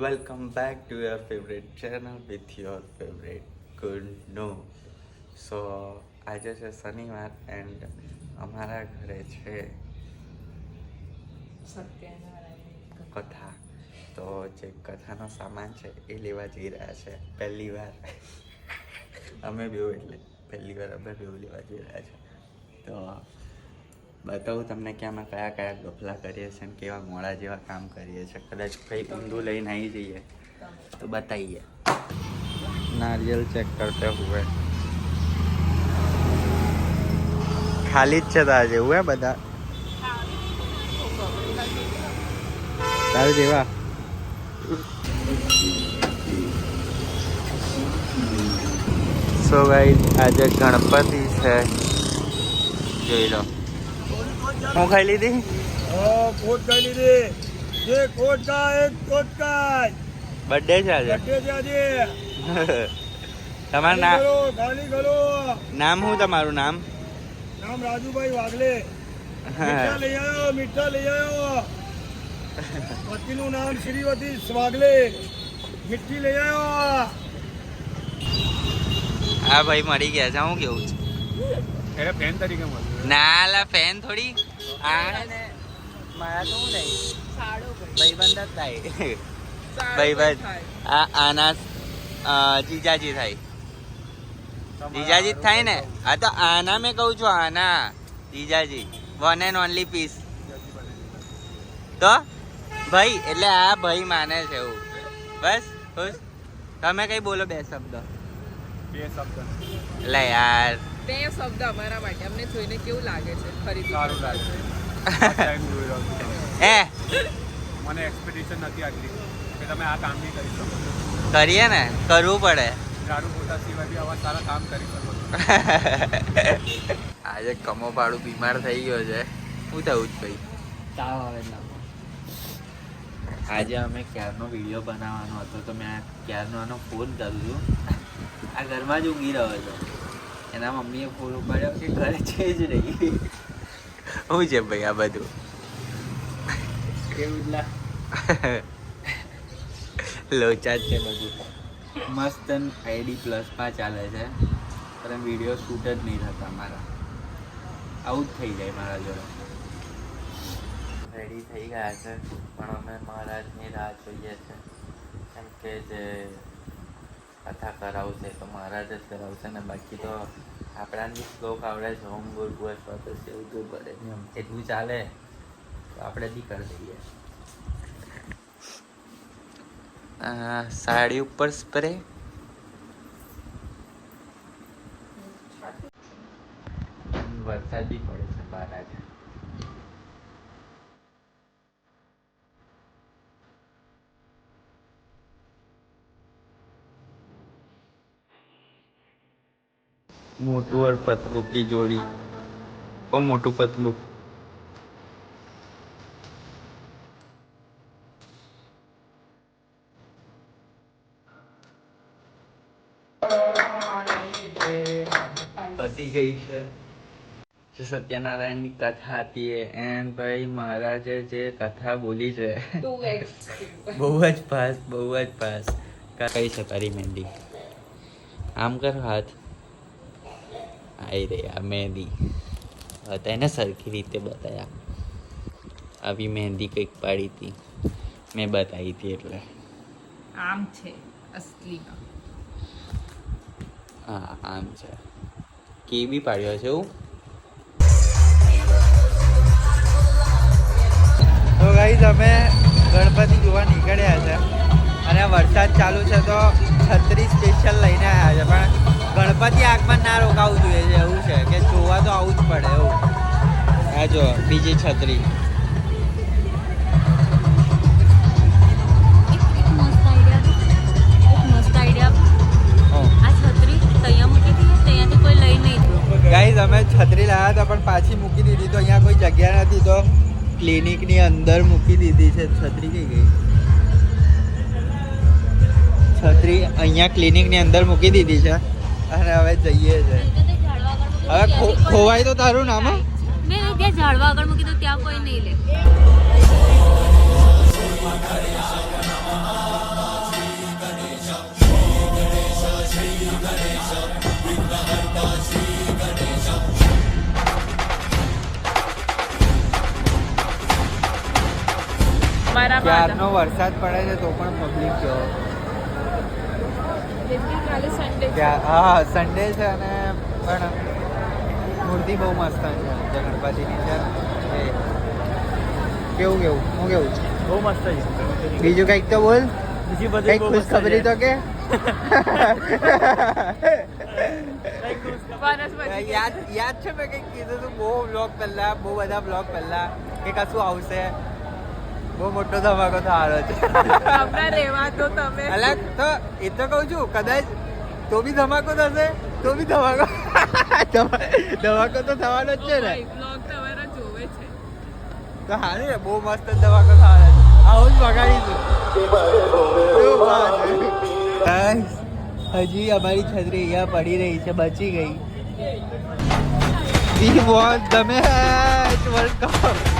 Welcome to to favourite channel with your favourite good નો સો આજે છે શનિવાર એન્ડ અમારા ઘરે છે કથા. તો જે કથાનો સામાન છે એ લેવા જઈ રહ્યા છે. પહેલી વાર. અમે બેઉ એટલે પહેલી વાર અમે બેઉ લેવા જઈ રહ્યા છે. તો બતાવું તમને કે અમે કયા કયા ગફલા કરીએ છીએ અને કેવા મોડા જેવા કામ કરીએ છીએ. કદાચ કંઈ ઊંધું લઈને આવી જઈએ તો બતાવીએ નારિયેલ ચેક કરતે હુએ ખાલી જ છે તારા જેવું હે બધા? તારું જેવા સો ભાઈ આજે ગણપતિ છે. જોઈ લો. હું ખાઈ લીધી? કોટ ખાઈ લીધી. જે કોટ ખાય કોટ ખાય. બર્થડે છે આજે. બર્થડે છે આજે. તમારું નામ ગાલી ગલો નામ શું તમારું નામ? નામ રાજુભાઈ વાઘલે. મીઠા લઈ આવ્યો મીઠા લઈ આવ્યો. પતિનું નામ શ્રીવતી વાઘલે મીઠી લઈ આવ્યો. હા ભાઈ મરી ગયા છે. હું કેવું છું? એને ફેન તરીકે મળ્યું. ના લા ફેન થોડી. આ ને મારા તો હું નહીં. ભાઈબંધ જ થાય. ભાઈબંધ. આ આના જીજાજી થાય. જીજાજી જ થાય ને? આ તો આના મેં કહું છું આના. જીજાજી. વન એન્ડ ઓનલી પીસ તો? ભાઈ એટલે આ ભાઈ માને છે એવું. બસ ખુશ? તમે કઈ બોલો બે શબ્દ. બે શબ્દ. લે યાર. બે શબ્દ અમારા માટે. અમને જોઈને કેવું લાગે છે ખરીદી સારું લાગે. હે? મને એક્સપેક્ટેશન નથી આટલી. કે તમે આ કામ નહીં કરી શકો. કરીએ ને? કરવું પડે. ઝાડુ પોતા સિવાય બી આવા સારા કામ કરી શકો આજે કમો પાડું બીમાર થઈ ગયો છે. શું થયું જ ભાઈ? તાવ આવે ના આજે અમે ક્યારનો વીડિયો બનાવવાનો હતો તો મેં ક્યારનો આનો ફોન કરું છું આ ઘરમાં જ ઊંઘી રહ્યો હતો. એના મમ્મીએ ફોન ઉપાડ્યો કે ઘરે છે જ નહીં. શું છે ભાઈ આ બધું? કેવું લોચા જ છે બધું. મસ્ત આઈડી પ્લસમાં ચાલે છે. પણ વીડિયો શૂટ જ નહીં થતા મારા. આવું જ થઈ જાય મારા જોડે. રેડી થઈ ગયા છે પણ અમે મહારાજની રાહ જોઈએ છે. કેમ કે જે કથા કરાવશે તો મહારાજ જ કરાવશે ને બાકી તો આપણાની શ્લોક આવડે છે ઓમ ભૂર્ભુવ તો એવું પડે એટલું ચાલે તો આપણે બી કરી દઈએ. સાડી ઉપર સ્પ્રે વરસાદ બી પડે છે બહાર આજે મોટું और पतलू की जोड़ी ओ मोटू पतलू પતી ગઈ છે જે સત્યનારાયણની કથા હતી એ એન્ડ ભાઈ મહારાજે જે કથા બોલી છે ટુ એક્સ બહુ જ ફાસ્ટ બહુ જ ફાસ્ટ કઈ છે તારી મહેંદી આમ કર હાથ આઈ રહ્યા મહેંદી. હતા એને સરખી રીતે બતાવ્યા આવી મહેંદી કંઈક પાડી હતી. મેં બતાવી હતી એટલે. આમ છે અસલીમાં. હા આમ છે. કે બી પાડ્યો છે એવું? તો ગાઈઝ અમે ગણપતિ જોવા નીકળ્યા છે. અને વરસાદ ચાલુ છે તો છત્રી સ્પેશિયલ લઈને આવ્યા છે પણ ગણપતિ આગમન ના રોકાવું જોઈએ છે એવું છે. કે જોવા તો આવું જ પડે એવું. આ જો બીજી છત્રી. ગાઈઝ અમે છત્રી લાવ્યા હતા પણ પાછી મૂકી દીધી તો અહીંયા કોઈ જગ્યા નથી તો ક્લિનિકની અંદર મૂકી દીધી છે. છત્રી કઈ ગઈ? છત્રી અહીંયા ક્લિનિકની અંદર મૂકી દીધી છે. અને હવે જઈએ છે. હવે ખોવાય તો તારું નામ મેં ત્યાં ઝાડવા આગળ મૂકી તો ત્યાં કોઈ નહીં લે. ક્યારનો વરસાદ પડે છે તો પણ પબ્લિક જો હા સન્ડે છે અને પણ મૂર્તિ બહુ મસ્ત છે. જે ગણપતિની છે. એ. કેવું કેવું? હું કેવું છે? બહુ મસ્ત છે. બીજું કંઈક તો બોલ. બીજી કંઈક ખુશખબરી તો કે. યાદ યાદ છે મેં કંઈક કીધું હતું બહુ બ્લોગ પહેલાં બહુ બધા બ્લોગ પહેલાં કે કશું આવશે? બહુ મોટો ધમાકો થવાનો છે. રહેવા દો તમે. અલા તો એ તો કહું છું કદાચ તો બી ધમાકો થશે તો બી ધમાકો. ધમા- ધમાકો તો થવાનો જ છે ને. બ્લોગ તમારા જોવે છે. તો હારે બહુ મસ્ત ધમાકો થવાનો છે. આવું જ વગાડીશું. હજી અમારી છત્રી અહીંયા પડી રહી છે બચી ગઈ. We want the match world cup